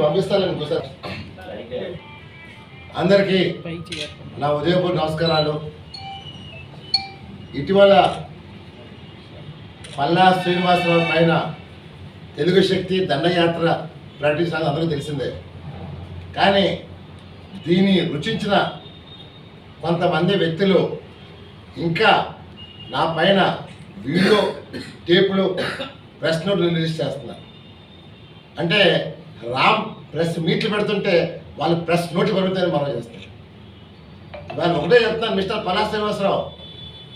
పంపిస్తాను సార్. అందరికీ నా ఉదయపూర్ నమస్కారాలు. ఇటీవల పల్లా శ్రీనివాసరావు పైన తెలుగు శక్తి దండయాత్ర ప్రకటించిన అందరికీ తెలిసిందే. కానీ దీన్ని రుచించిన కొంతమంది వ్యక్తులు ఇంకా నా పైన వీడియో టేపులు ప్రశ్నలు రిలీజ్ చేస్తున్నారు. అంటే రామ్ ప్రెస్ మీట్లు పెడుతుంటే వాళ్ళు ప్రెస్ నోట్లు పెరుగుతాయని మనం చేస్తారు వాళ్ళు ఒకటే చెప్తాను మిస్టర్ పలా శ్రీనివాసరావు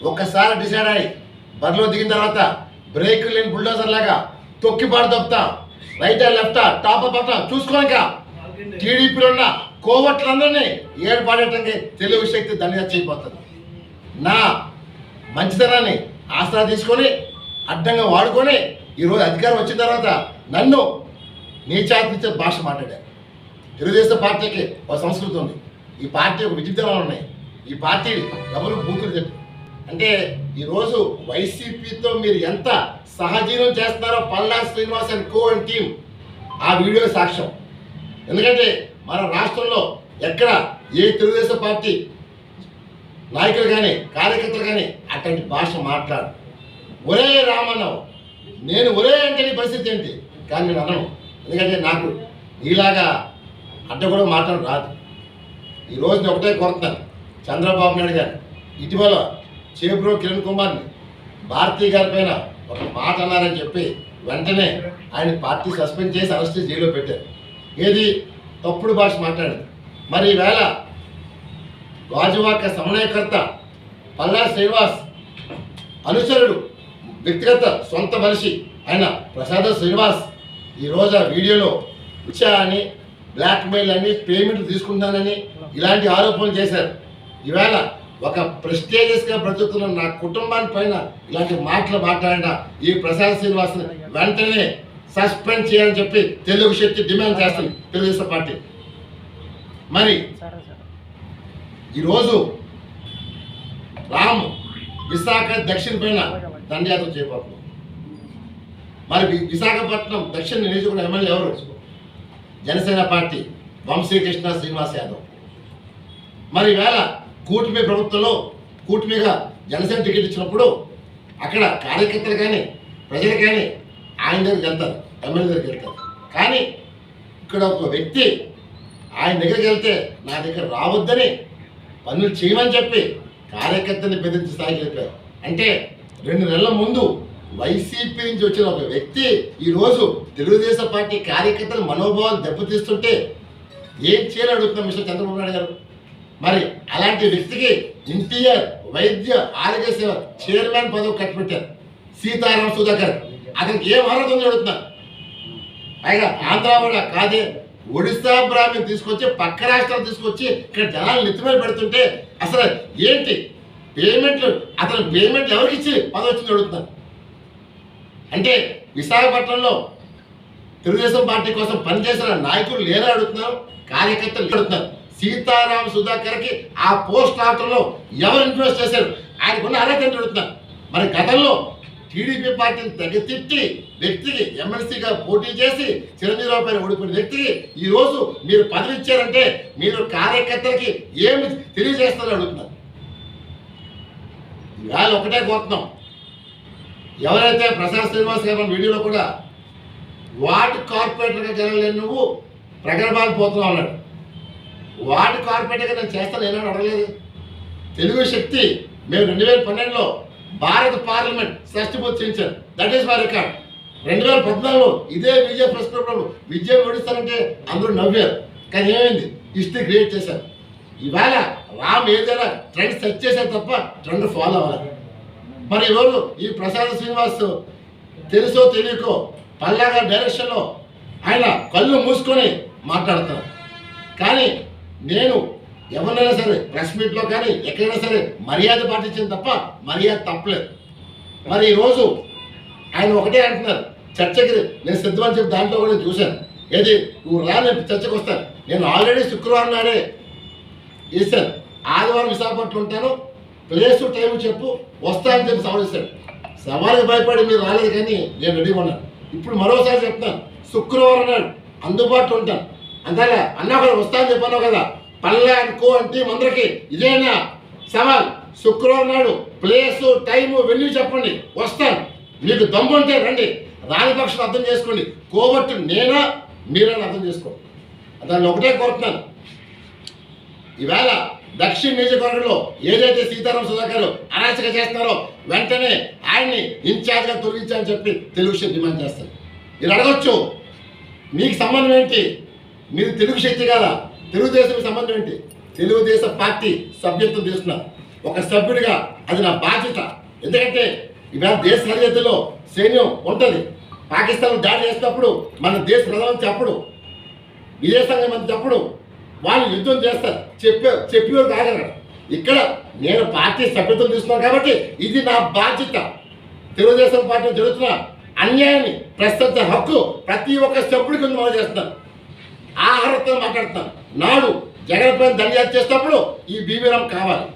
ఒక్కసారి డిసైడ్ అయ్యి బరిలో దిగిన తర్వాత బ్రేక్ లేని బుల్డోజర్ లాగా తొక్కి పాడు తొక్కుతాం రైటా లెఫ్ట్ టాప్ పట్టా చూసుకోక టీడీపీలో ఉన్న కోవట్లందరినీ ఏడు తెలుగు శక్తి దండగా చేయబోతుంది నా మంచితనాన్ని ఆసరా తీసుకొని అడ్డంగా వాడుకొని ఈరోజు అధికారం వచ్చిన తర్వాత నన్ను నీచాతిచ్చే భాష మాట్లాడారు తెలుగుదేశం పార్టీకి ఒక సంస్కృతి ఉంది. ఈ పార్టీ ఒక విచిత్రాలు ఉన్నాయి. ఈ పార్టీ ఎవరు బూతులు చెప్పి. అంటే ఈరోజు వైసీపీతో మీరు ఎంత సహజీవనం చేస్తున్నారో Palla Srinivas and co and team ఆ వీడియో సాక్ష్యం. ఎందుకంటే మన రాష్ట్రంలో ఎక్కడ ఏ తెలుగుదేశం పార్టీ నాయకులు కానీ కార్యకర్తలు కానీ అట్లాంటి భాష మాట్లాడు ఒరే రామన్నావు నేను ఒరే అంటే పరిస్థితి ఏంటి? కానీ నేను అనను. ఎందుకంటే నాకు ఇలాగా అడ్డ కూడా మాట్లాడు రాదు. ఈరోజు నేను ఒకటే కోరుతున్నాను. చంద్రబాబు నాయుడు గారు ఇటీవల చేబ్రో కిరణ్ కుమార్ని భారతీ గారి పైన ఒక మాట అన్నారని చెప్పి వెంటనే ఆయన పార్టీ సస్పెండ్ చేసి అరెస్ట్ జైల్లో పెట్టారు. ఏది? తప్పుడు భాష మాట్లాడింది. మరి ఈవేళ గాజువాక సమన్వయకర్త పల్లా శ్రీనివాస్ అనుచరుడు వ్యక్తిగత సొంత మనిషి ఆయన ప్రసాద శ్రీనివాస్ ఈరోజు ఆ వీడియోలో ఇచ్చా అని బ్లాక్మెయిల్ అని పేమెంట్ తీసుకుంటానని ఇలాంటి ఆరోపణలు చేశారు. ఈవేళ ఒక ప్రెస్టేజియస్గా బ్రతుకుతున్న నా కుటుంబాన్ని పైన ఇలాంటి మాటలు మాట్లాడిన ఈ ప్రశాంత్ శ్రీనివాస్ని వెంటనే సస్పెండ్ చేయాలని చెప్పి తెలుగు శక్తి డిమాండ్ చేస్తుంది తెలుగుదేశం పార్టీ. మరి ఈరోజు రాము విశాఖ దక్షిణ పైన దండయాత్ర చేయబోతున్నాం మరి విశాఖపట్నం దక్షిణ నియోజకవర్గం ఎమ్మెల్యే ఎవరు? జనసేన పార్టీ వంశీకృష్ణ శ్రీనివాస్ యాదవ్. మరి ఈవేళ కూటమి ప్రభుత్వంలో కూటమిగా జనసేన టికెట్ ఇచ్చినప్పుడు అక్కడ కార్యకర్తలు కానీ ప్రజలు కానీ ఆయన దగ్గరికి వెళ్తారు ఎమ్మెల్యే దగ్గరికి వెళ్తారు. కానీ ఇక్కడ ఒక వ్యక్తి ఆయన దగ్గరికి వెళ్తే నా దగ్గర రావద్దని పనులు చేయమని చెప్పి కార్యకర్తని బెదిరించే స్థాయికి వెళ్ళిపోయారు. అంటే రెండు నెలల ముందు వైసీపీ నుంచి వచ్చిన ఒక వ్యక్తి ఈరోజు తెలుగుదేశం పార్టీ కార్యకర్తల మనోభావాలు దెబ్బతీస్తుంటే ఏం చేయాలి అడుగుతున్నాం మిస్టర్ చంద్రబాబు నాయుడు గారు? మరి అలాంటి వ్యక్తికి ఎన్టీఆర్ వైద్య ఆరోగ్య సేవ చైర్మన్ పదవి కట్టుబెట్టారు సీతారాం సుధాకర్. అతనికి ఏం అర్హత ఉంది అడుగుతున్నా పైగా ఆంధ్ర కాదే ఒడిశా బ్రాహ్మణ్ తీసుకొచ్చి పక్క రాష్ట్రాలు తీసుకొచ్చి ఇక్కడ జనాలు నెత్తిమీద పెడుతుంటే అసలు ఏంటి? పేమెంట్లు అతను పేమెంట్ ఎవరికి ఇచ్చి పదవి వచ్చింది అడుగుతున్నాను అంటే విశాఖపట్నంలో తెలుగుదేశం పార్టీ కోసం పనిచేసిన నాయకులు లేరా అడుగుతున్నారు కార్యకర్తలు అడుగుతున్నారు. సీతారాం సుధాకర్కి ఆ పోస్ట్ ఆటంలో ఎవరు ఇన్వెస్ట్ చేశారు? ఆయనకున్న అర్హత అడుగుతున్నారు. మరి గతంలో టీడీపీ పార్టీని తగ్గితిట్టి వ్యక్తికి ఎమ్మెల్సీగా పోటీ చేసి చిరంజీవిరావు పైన ఓడిపోయిన వ్యక్తికి ఈరోజు మీరు పదవి ఇచ్చారంటే మీరు కార్యకర్తలకి ఏమి తెలియజేస్తారో అడుగుతున్నారు. ఇవాళ ఒకటే కోరుతున్నాం. ఎవరైతే ప్రశాంత్ శ్రీనివాస్ గారు వీడియోలో కూడా వార్డు కార్పొరేటర్గా జరగలేని నువ్వు ప్రగర్భాలు పోతున్నావు అన్నాడు. వార్డు కార్పొరేటర్గా నేను చేస్తాను ఏనాడు అడగలేదు. తెలుగు శక్తి మేము రెండు వేల పన్నెండులో భారత పార్లమెంట్ షష్టిపూర్తి చేయించారు దట్ ఈస్ మై రికార్డ్ రెండు వేల పద్నాలుగులో ఇదే విజయ ప్రెస్ క్లబ్లో విజయం ఓడిస్తారంటే అందరూ నవ్వారు. కానీ ఏమైంది? హిస్టరీ క్రియేట్ చేశారు. ఇవాళ రామ్ ఏదైనా ట్రెండ్ సెట్ చేశారు తప్ప ట్రెండ్ ఫాలో అవ్వాలి మరి ఈరోజు ఈ ప్రసాద్ శ్రీనివాస్ తెలుసో తెలియకో పల్లాగా డైరెక్షన్లో ఆయన కళ్ళు మూసుకొని మాట్లాడతారు. కానీ నేను ఎవరినైనా సరే ప్రెస్ మీట్లో కానీ ఎక్కడైనా సరే మర్యాద పాటించింది తప్ప మర్యాద తప్పలేదు. మరి ఈరోజు ఆయన ఒకటే అంటున్నారు చర్చకి నేను సిద్ధమని చెప్పి దాంట్లో కూడా చూశాను. ఏది? నువ్వు రా నేను చర్చకు వస్తాను. నేను ఆల్రెడీ శుక్రవారం నాడే ఇస్తాను ఆదివారం విశాఖపట్నం ఉంటాను. ప్లేస్ టైం చెప్పు వస్తా అని చెప్పి సవాల్ ఇస్తాడు సవాల్కి భయపడి మీరు రాలేదు కానీ నేను రెడీగా ఉన్నాను. ఇప్పుడు మరోసారి చెప్తాను శుక్రవారం నాడు అందుబాటులో ఉంటాను. అంతేగా అన్నా వస్తా వస్తాను చెప్పాను కదా పల్లె అనుకో అంటే మందరికి ఇదేనా? సవాల్ శుక్రవారం నాడు ప్లేసు టైము వెన్యూ చెప్పండి వస్తాను. మీకు దమ్ముంటే రండి రాజపక్షలు అర్థం చేసుకోండి. కోబట్టు నేనా మీరని అర్థం చేసుకోండి. దాన్ని ఒకటే కోరుతున్నాను. ఈవేళ దక్షిణ నియోజకవర్గంలో ఏదైతే సీతారాం సుధాకర్ అరాచక చేస్తున్నారో వెంటనే ఆయన్ని ఇన్ఛార్జ్గా తొలగించాలని చెప్పి తెలుగు శక్తి డిమాండ్ చేస్తారు మీరు అడగొచ్చు మీకు సంబంధం ఏంటి? మీరు తెలుగు శక్తి కదా? తెలుగుదేశం సంబంధం ఏంటి? తెలుగుదేశం పార్టీ సభ్యత్వం తీసుకున్నారు ఒక సభ్యుడిగా అది నా బాధ్యత. ఎందుకంటే ఇవాళ దేశ సరిహద్దులో సైన్యం ఉంటుంది. పాకిస్తాన్ దాడి చేసినప్పుడు మన దేశ ప్రధానమంత్రి అప్పుడు విదేశాంగ మంత్రి అప్పుడు వాళ్ళు యుద్ధం చేస్తారు. చెప్పే చెప్పేవారు కాగలరు ఇక్కడ నేను పార్టీ సభ్యత్వం తీసుకున్నాను కాబట్టి ఇది నా బాధ్యత. తెలుగుదేశం పార్టీ జరుగుతున్న అన్యాయాన్ని ప్రశ్నించే హక్కు ప్రతి ఒక్క సభ్యుడికి ఉంది మనం చేస్తున్నాను ఆహారంతో మాట్లాడుతున్నాను నాడు జగన్ పైన చేసినప్పుడు ఈ బీవీరం కావాలి.